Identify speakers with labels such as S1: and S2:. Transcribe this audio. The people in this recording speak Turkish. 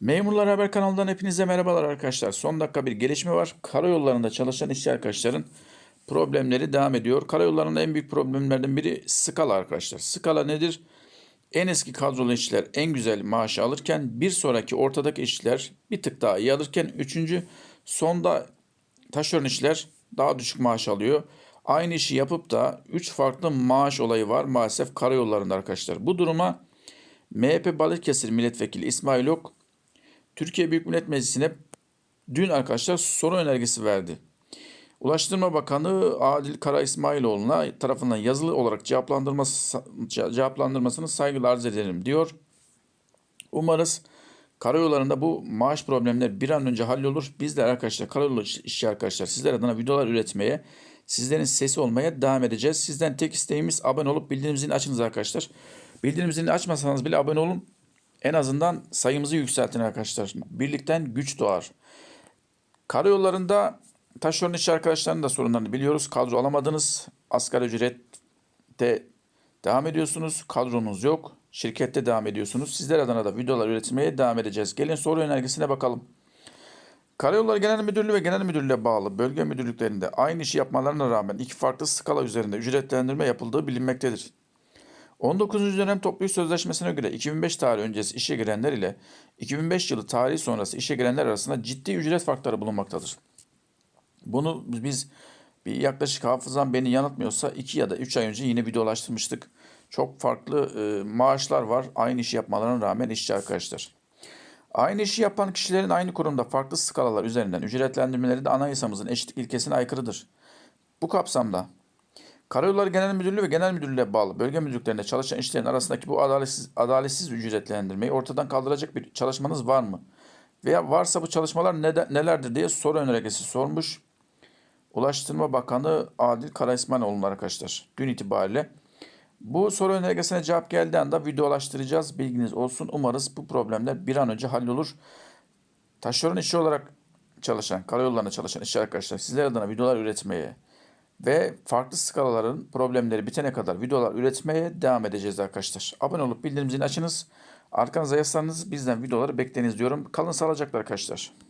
S1: Memurlar Haber kanalından hepinize merhabalar arkadaşlar. Son dakika bir gelişme var. Karayollarında çalışan işçi arkadaşların problemleri devam ediyor. Karayollarında en büyük problemlerden biri skala arkadaşlar. Skala nedir? En eski kadrolu işçiler en güzel maaşı alırken bir sonraki ortadaki işçiler bir tık daha iyi alırken üçüncü sonda taşeron işçiler daha düşük maaş alıyor. Aynı işi yapıp da 3 farklı maaş olayı var maalesef karayollarında arkadaşlar. Bu duruma MHP Balıkesir Milletvekili İsmail Ok Türkiye Büyük Millet Meclisi'ne dün arkadaşlar soru önergesi verdi. Ulaştırma Bakanı Adil Kara İsmailoğlu'na tarafından yazılı olarak cevaplandırması, cevaplandırmasını saygıyla arz ederim diyor. Umarız karayollarında bu maaş problemleri bir an önce hallolur. Biz de arkadaşlar karayolu işçi arkadaşlar sizler adına videolar üretmeye, sizlerin sesi olmaya devam edeceğiz. Sizden tek isteğimiz abone olup bildirim zilini açınız arkadaşlar. Bildirim zilini açmasanız bile abone olun. En azından sayımızı yükseltin arkadaşlar. Birlikten güç doğar. Karayollarında taşeron işçi arkadaşlarının da sorunlarını biliyoruz. Kadro alamadınız. Asgari ücrette devam ediyorsunuz. Kadronuz yok. Şirkette devam ediyorsunuz. Sizler adına da videolar üretmeye devam edeceğiz. Gelin soru önergesine bakalım. Karayolları Genel Müdürlüğü ve Genel Müdürlüğe bağlı bölge müdürlüklerinde aynı işi yapmalarına rağmen iki farklı skala üzerinde ücretlendirme yapıldığı bilinmektedir. 19. dönem toplu iş sözleşmesine göre 2005 tarihi öncesi işe girenler ile 2005 yılı tarihi sonrası işe girenler arasında ciddi ücret farkları bulunmaktadır. Bunu biz bir yaklaşık hafızam beni yanıltmıyorsa 2 ya da 3 ay önce yine videolaştırmıştık. Çok farklı e, maaşlar var aynı işi yapmalarına rağmen işçi arkadaşlar. Aynı işi yapan kişilerin aynı kurumda farklı skalalar üzerinden ücretlendirmeleri de anayasamızın eşitlik ilkesine aykırıdır. Bu kapsamda Karayolları Genel Müdürlüğü ve Genel Müdürlüğe bağlı bölge müdürlüklerinde çalışan işçilerin arasındaki bu adaletsiz, adaletsiz ücretlendirmeyi ortadan kaldıracak bir çalışmanız var mı? Veya varsa bu çalışmalar neden, nelerdir diye soru önergesi sormuş. Ulaştırma Bakanı Adil Karaismanoğlu arkadaşlar dün itibariyle. Bu soru önergesine cevap geldiği anda videolaştıracağız. Bilginiz olsun. Umarız bu problemler bir an önce hallolur. Taşeron işçi olarak çalışan, karayollarına çalışan işçi arkadaşlar sizler adına videolar üretmeye, ve farklı skalaların problemleri bitene kadar videolar üretmeye devam edeceğiz arkadaşlar. Abone olup bildirim zilini açınız. Arkanıza yaslanınız bizden videoları bekleniz diyorum. Kalın sağlıcakla arkadaşlar.